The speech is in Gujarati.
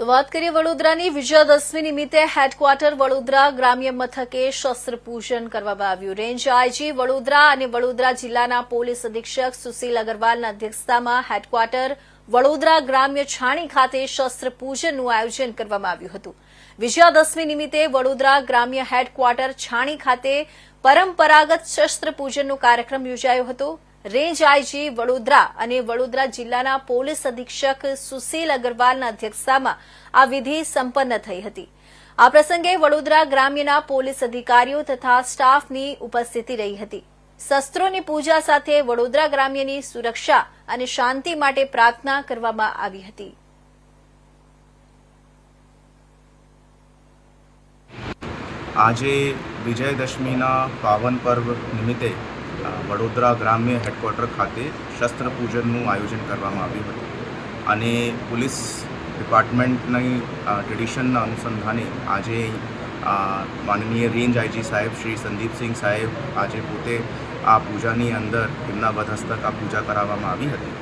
તો વાત કરીએ વડોદરાની. વિજયાદશમી નિમિત્તે હેડક્વાર્ટર વડોદરા ગ્રામ્ય મથકે શસ્ત્ર પૂજન કરવામાં આવ્યું. રેન્જ આઈજી વડોદરા અને વડોદરા જિલ્લાના પોલીસ અધિક્ષક સુશીલ અગરવાલના અધ્યક્ષતામાં હેડક્વાર્ટર વડોદરા ગ્રામ્ય છાણી ખાતે શસ્ત્ર પૂજનનું આયોજન કરવામાં આવ્યું હતું. વિજયાદશમી નિમિત્તે વડોદરા ગ્રામ્ય હેડક્વાર્ટર છાણી ખાતે પરંપરાગત શસ્ત્ર પૂજનનો કાર્યક્રમ યોજાયો હતો. રેન્જ આઈજી વડોદરા અને વડોદરા જિલ્લાના પોલીસ અધિક્ષક સુશીલ અગરવાલના અધ્યક્ષતામાં આ વિધિ સંપન્ન થઈ હતી. આ પ્રસંગે વડોદરા ગ્રામ્યના પોલીસ અધિકારીઓ તથા સ્ટાફની ઉપસ્થિતિ રહી હતી. શસ્ત્રોની પૂજા સાથે વડોદરા ગ્રામ્યની સુરક્ષા અને શાંતિ માટે પ્રાર્થના કરવામાં આવી હતી. આજે વિજયદશમીના પાવન પર્વ નિમિત્તે વડોદરા ગ્રામ્ય હેડક્વાર્ટર ખાતે શસ્ત્ર પૂજનનું આયોજન કરવામાં આવ્યું હતું. અને પોલીસ ડિપાર્ટમેન્ટની ટ્રેડિશનના અનુસંધાને આજે માનનીય રેન્જ આઈજી સાહેબ શ્રી સંદીપસિંહ સાહેબ આજે પોતે આ પૂજાની અંદર એમના વધ હસ્તક આ પૂજા કરાવવામાં આવી હતી.